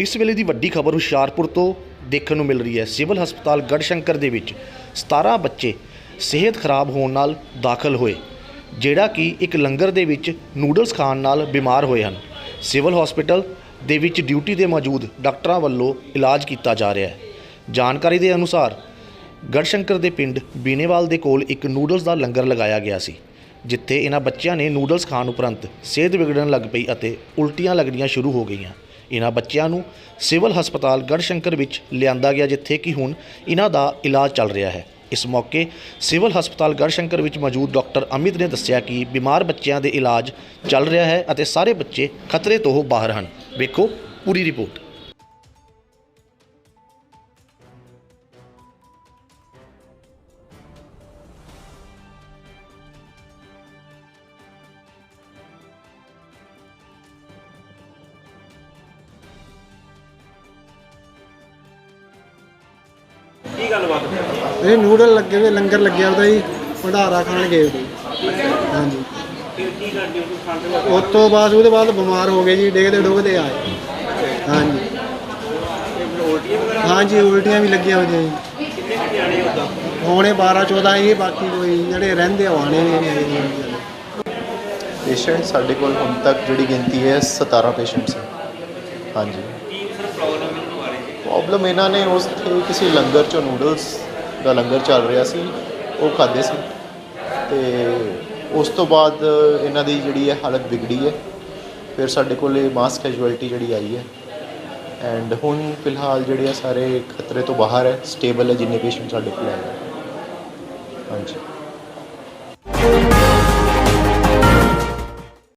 ਇਸ ਵੇਲੇ ਦੀ ਵੱਡੀ ਖਬਰ ਹੁਸ਼ਿਆਰਪੁਰ ਤੋਂ ਦੇਖਣ ਨੂੰ ਮਿਲ ਰਹੀ ਹੈ। ਸਿਵਲ ਹਸਪਤਾਲ ਗੜਸ਼ੰਕਰ ਦੇ ਵਿੱਚ 17 ਬੱਚੇ ਸਿਹਤ ਖਰਾਬ ਹੋਣ ਨਾਲ ਦਾਖਲ ਹੋਏ, ਜਿਹੜਾ ਕਿ ਇੱਕ ਲੰਗਰ ਦੇ ਵਿੱਚ ਨੂਡਲਸ ਖਾਣ ਨਾਲ ਬਿਮਾਰ ਹੋਏ ਹਨ। ਸਿਵਲ ਹਸਪਤਾਲ ਦੇ ਵਿੱਚ ਡਿਊਟੀ ਤੇ ਮੌਜੂਦ ਡਾਕਟਰਾਂ ਵੱਲੋਂ ਇਲਾਜ ਕੀਤਾ ਜਾ ਰਿਹਾ ਹੈ। ਜਾਣਕਾਰੀ ਦੇ ਅਨੁਸਾਰ ਗੜਸ਼ੰਕਰ ਦੇ ਪਿੰਡ ਬੀਨੇਵਾਲ ਦੇ ਕੋਲ ਇੱਕ ਨੂਡਲਸ ਦਾ ਲੰਗਰ ਲਗਾਇਆ ਗਿਆ ਸੀ, ਜਿੱਥੇ ਇਹਨਾਂ ਬੱਚਿਆਂ ਨੇ ਨੂਡਲਸ ਖਾਣ ਉਪਰੰਤ ਸਿਹਤ ਵਿਗੜਨ ਲੱਗ ਪਈ ਅਤੇ ਉਲਟੀਆਂ ਲੱਗਣੀਆਂ ਸ਼ੁਰੂ ਹੋ ਗਈਆਂ। ਇਹਨਾਂ ਬੱਚਿਆਂ ਨੂੰ ਸਿਵਲ ਹਸਪਤਾਲ ਗੜਸ਼ੰਕਰ ਵਿੱਚ ਲਿਆਂਦਾ ਗਿਆ, ਜਿੱਥੇ ਕਿ ਹੁਣ ਇਹਨਾਂ ਦਾ ਇਲਾਜ ਚੱਲ ਰਿਹਾ ਹੈ। ਇਸ ਮੌਕੇ ਸਿਵਲ ਹਸਪਤਾਲ ਗੜਸ਼ੰਕਰ ਵਿੱਚ ਮੌਜੂਦ ਡਾਕਟਰ ਅਮਿਤ ਨੇ ਦੱਸਿਆ ਕਿ ਬਿਮਾਰ ਬੱਚਿਆਂ ਦੇ ਇਲਾਜ ਚੱਲ ਰਿਹਾ ਹੈ ਅਤੇ ਸਾਰੇ ਬੱਚੇ ਖਤਰੇ ਤੋਂ ਬਾਹਰ ਹਨ। ਵੇਖੋ ਪੂਰੀ ਰਿਪੋਰਟ। ਕੀ ਗੱਲਬਾਤ ਹੈ ਇਹ ਨੂਡਲ ਲੱਗੇ ਹੋਏ ਲੰਗਰ ਲੱਗਿਆ ਉਹਦਾ ਜੀ ਭੰਡਾਰਾ ਖਾਣ ਗਏ ਉਹਦੇ ਹਾਂਜੀ। ਫਿਰ ਕੀ ਕਰਦੇ ਹੋ? ਤੁਸੀਂ ਖਾਂਦੇ ਹੋ? ਉਸ ਤੋਂ ਬਾਅਦ ਉਹਦੇ ਬਾਅਦ ਬਿਮਾਰ ਹੋ ਗਏ ਜੀ ਡੇਗਦੇ ਡੁੱਗਦੇ ਆਏ। ਹਾਂਜੀ। ਉਲਟੀਆਂ ਵਗੈਰਾ ਹਾਂਜੀ ਉਲਟੀਆਂ ਵੀ ਲੱਗੀਆਂ ਹੋਈਆਂ ਜੀ। ਕਿੰਨੇ ਕੁ ਹੁੰਦਾ ਹੋਣੇ 12 14 ਹੀ ਬਾਕੀ ਕੋਈ ਜਿਹੜੇ ਰਹਿੰਦੇ ਆਣੇ ਨਹੀਂ ਹੈਗੇ ਪੇਸ਼ੈਂਟ ਸਾਡੇ ਕੋਲ ਹੁਣ ਤੱਕ ਜਿਹੜੀ ਗਿਣਤੀ ਹੈ 17 ਪੇਸ਼ੈਂਟਸ ਹੈ। ਹਾਂਜੀ ਕੀ ਸਰ ਪ੍ਰੋਬਲਮ ਇਹਨਾਂ ਬਾਰੇ ਪ੍ਰੋਬਲਮ ਇਹਨਾਂ ਨੇ ਉਸ ਕਿਸੇ ਲੰਗਰ ਚੋਂ ਨੂਡਲਸ ਦਾ ਲੰਗਰ ਚੱਲ ਰਿਹਾ ਸੀ, ਉਹ ਖਾਦੇ ਸੀ ਤੇ ਉਸ ਤੋਂ ਬਾਅਦ ਇਹਨਾਂ ਦੀ ਜਿਹੜੀ ਹੈ ਹਾਲਤ ਵਿਗੜੀ ਹੈ, ਫਿਰ ਸਾਡੇ ਕੋਲ ਇਹ ਮਾਸ ਕੈਜੁਅਲਟੀ ਜਿਹੜੀ ਆਈ ਹੈ ਐਂਡ ਹੁਣ ਫਿਲਹਾਲ ਜਿਹੜੇ ਆ ਸਾਰੇ ਖਤਰੇ ਤੋਂ ਬਾਹਰ ਹੈ ਸਟੇਬਲ ਹੈ ਜਿੰਨੇ ਪੇਸ਼ੈਂਟ ਸਾਡੇ ਕੋਲ ਆਏ ਹਾਂਜੀ।